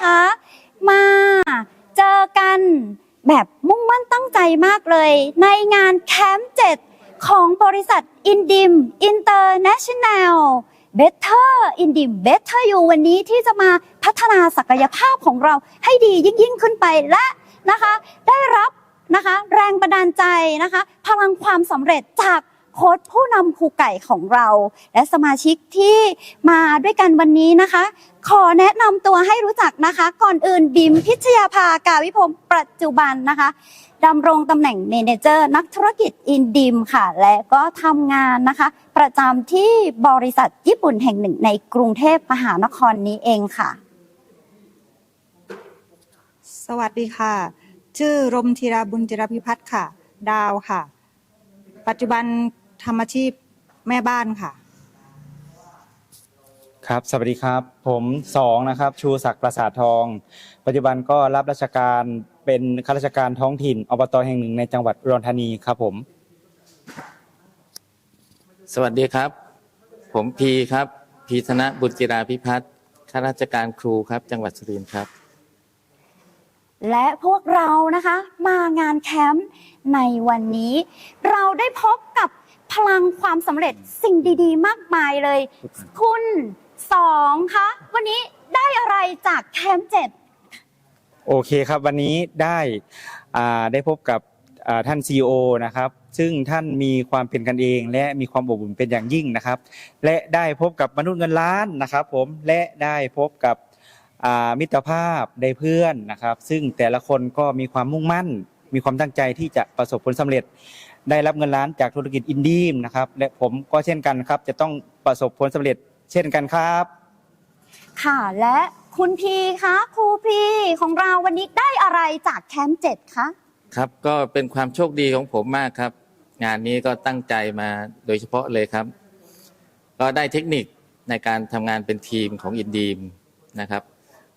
นะคะ มาเจอกันแบบมุ่งมั่นตั้งใจมากเลย ในงานแคมป์7ของบริษัทอินดิมอินเตอร์เนชั่นแนล Better in d i m Better You วันนี้ที่จะมาพัฒนาศักยภาพของเราให้ดียิ่งยิ่งขึ้นไปและนะคะ ได้รับนะคะ แรงบันดาลใจนะคะ พลังความสำเร็จจาก โค้ชผู้นำครูไก่ของเรา และสมาชิกที่มาด้วยกันวันนี้นะคะ ขอแนะนำตัวให้รู้จักนะคะ ก่อนอื่นบิมพิชยาภากาวิพงศ์ปัจจุบันนะคะดำรงตำแหน่งเมเนเจอร์นักธุรกิจอินดิมค่ะ และก็ทำงานนะคะ ประจำที่บริษัทญี่ปุ่นแห่งหนึ่งในกรุงเทพมหานครนี้เองค่ะ สวัสดีค่ะ ชื่อรมธีราบุญจิรพิพัฒน์ค่ะ ดาวค่ะ ปัจจุบัน ทำอาชีพแม่บ้านค่ะ ครับ สวัสดีครับ ผมสองนะครับ ชูศักดิ์ประสาททอง ปัจจุบันก็รับราชการเป็นข้าราชการท้องถิ่นอบตแห่งหนึ่งในจังหวัดอุดรธานีครับผม สวัสดีครับ ผมพีครับ พีธนบุญจิราพิพัฒน์ข้าราชการครูครับ จังหวัดสุรินทร์ครับ และพวกเรานะคะ มางานแคมป์ในวันนี้ เราได้พบกับ พลังความสำเร็จสิ่งดี ๆ มากมายเลย คุณสองคะวันนี้ได้อะไรจากแคมป์เจ็ด โอเคครับวันนี้ได้อ่าได้พบกับอ่าท่าน CEO นะครับ ซึ่งท่านมีความเป็นกันเอง และมีความอบอุ่นเป็นอย่างยิ่งนะครับ และได้พบกับมนุษย์เงินล้านนะครับ ผมและได้พบกับอ่ามิตรภาพได้เพื่อนนะครับ ซึ่งแต่ละคนก็มีความมุ่งมั่น มีความตั้งใจที่จะประสบผลสำเร็จ ได้รับเงินล้านจากธุรกิจอินดีมนะครับ และผมก็เช่นกันครับ จะต้องประสบผลสำเร็จเช่นกันครับ ค่ะและคุณพีคะครูพีของเราวันนี้ได้อะไรจากแคมป์เจ็ดคะครับก็เป็นความโชคดีของผมมากครับ งานนี้ก็ตั้งใจมาโดยเฉพาะเลยครับ ก็ได้เทคนิคในการทำงานเป็นทีมของอินดีมนะครับ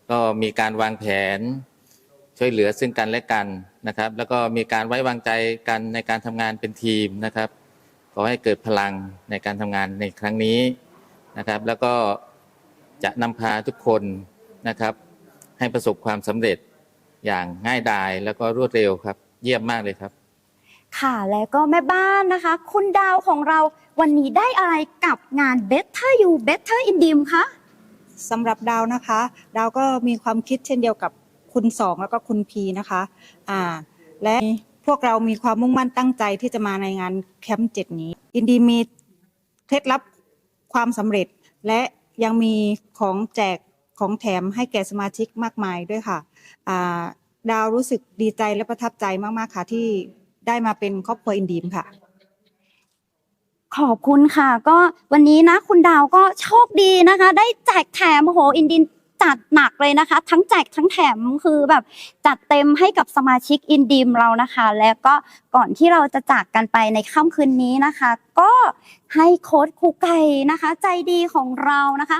ก็มีการวางแผน ช่วยเหลือซึ่งกันและกันนะครับ แล้วก็มีการไว้วางใจกันในการทำงานเป็นทีมนะครับขอให้เกิดพลังในการทำงานในครั้งนี้นะครับ แล้วก็จะนำพาทุกคนนะครับ ให้ประสบความสำเร็จอย่างง่ายดายแล้วก็รวดเร็วครับ เยี่ยมมากเลยครับ ค่ะและก็แม่บ้านนะคะ คุณดาวของเราวันนี้ได้อะไรกับงาน Better You Better in Dim คะสำหรับดาวนะคะ ดาวก็มีความคิดเช่นเดียวกับ คุณสองแล้วก็คุณพีนะคะอ่าและพวกเรามีความมุ่งมั่นตั้งใจที่จะมาในงานแคมป์เจ็ดนี้ อินดีมีเคล็ดลับความสำเร็จ และยังมีของแจกของแถมให้แก่สมาชิกมากมายด้วยค่ะอ่าดาวรู้สึกดีใจและประทับใจมาก ๆ ค่ะที่ได้มาเป็นครอบครัวอินดีมค่ะ ขอบคุณค่ะ ก็วันนี้นะคุณดาวก็โชคดีนะคะ ได้แจกแถมโอ้โหอินดิน จัดหนักเลยนะคะ ทั้งแจกทั้งแถมคือแบบจัดเต็มให้กับสมาชิกอินดีมเรานะคะ แล้วก็ก่อนที่เราจะจากกันไปในค่ำคืนนี้นะคะ ก็ให้โค้ดครูไก่นะคะ ใจดีของเรานะคะ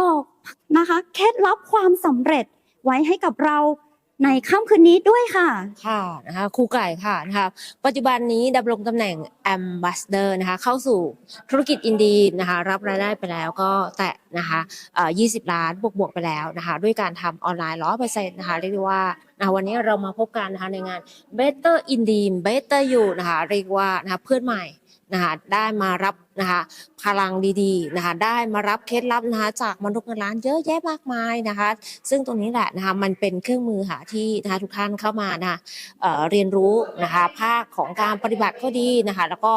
บอกนะคะเคล็ดลับความสำเร็จไว้ให้กับเรา ในค่ำคืนนี้ด้วยค่ะ ค่ะนะคะครูไก่ค่ะนะคะปัจจุบันนี้ดำรงตำแหน่ง Ambassador นะคะเข้าสู่ธุรกิจอินดีนะคะรับรายได้ไปแล้วก็แตะนะคะเอ่อ20 ล้านบวกบวกๆไปแล้วนะคะด้วยการทำออนไลน์100%นต์นะคะเรียกได้ว่านะคะวันนี้เรามาพบกันนะคะในงาน Better in d e a m Better You นะคะเรียกว่านะคะเพื่อนใหม่นะคะได้มารับ นะคะพลังดีๆนะคะได้มารับเคล็ดลับนะคะจากมนุษย์เงินล้านเยอะแยะมากมายนะคะ ซึ่งตรงนี้แหละนะคะมันเป็นเครื่องมือค่ะที่นะคะทุกท่านเข้ามานะคะเเรียนรู้นะคะภาคของการปฏิบัติก็ดีนะคะแล้วก็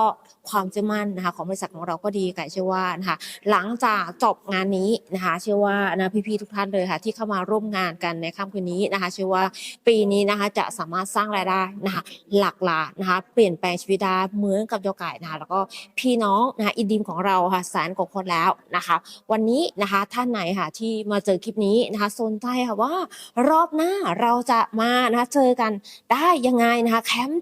ความเชื่อมั่นนะคะของบริษัทของเราก็ดีไก่เชื่อว่านะคะหลังจากจบงานนี้นะคะเชื่อว่านะพี่ๆทุกท่านเลยค่ะที่เข้ามาร่วมงานกันในค่ำคืนนี้นะคะ เชื่อว่าปีนี้นะคะจะสามารถสร้างรายได้นะคะหลักล้านนะคะเปลี่ยนแปลงชีวิตได้เหมือนกับโยกไก่นะคะแล้วก็พี่น้องนะคะอินดีมของเราค่ะแสนกว่าคนแล้วนะคะ วันนี้นะคะท่านไหนค่ะที่มาเจอคลิปนี้นะคะสนใจค่ะว่ารอบหน้าเราจะมานะคะเจอกันได้ยังไงนะคะแคมป์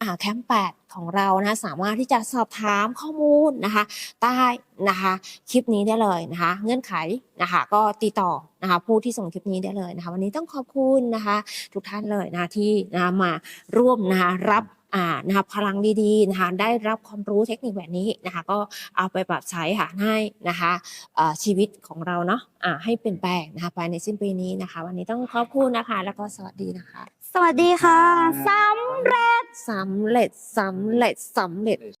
อ่าแคมป์แปดของเรานะสามารถที่จะสอบถามข้อมูลนะคะใต้นะคะคลิปนี้ได้เลยนะคะเงื่อนไขนะคะก็ติดต่อนะคะผู้ที่ส่งคลิปนี้ได้เลยนะคะวันนี้ต้องขอบคุณนะคะทุกท่านเลยนะคะที่นะะมาร่วมนะคะรับ อ่านะคะพลังดีๆนะคะได้รับความรู้เทคนิคแบบนี้นะคะก็เอาไปปรับใช้ค่ะให้นะคะเอ่อชีวิตของเราเนาะอ่าให้เปลี่ยนแปลงนะคะภายในสิ้นปีนี้นะคะ วันนี้ต้องขอบคุณนะคะ แล้วก็สวัสดีนะคะ สวัสดีค่ะสำเร็จสำเร็จสำเร็จสำเร็จ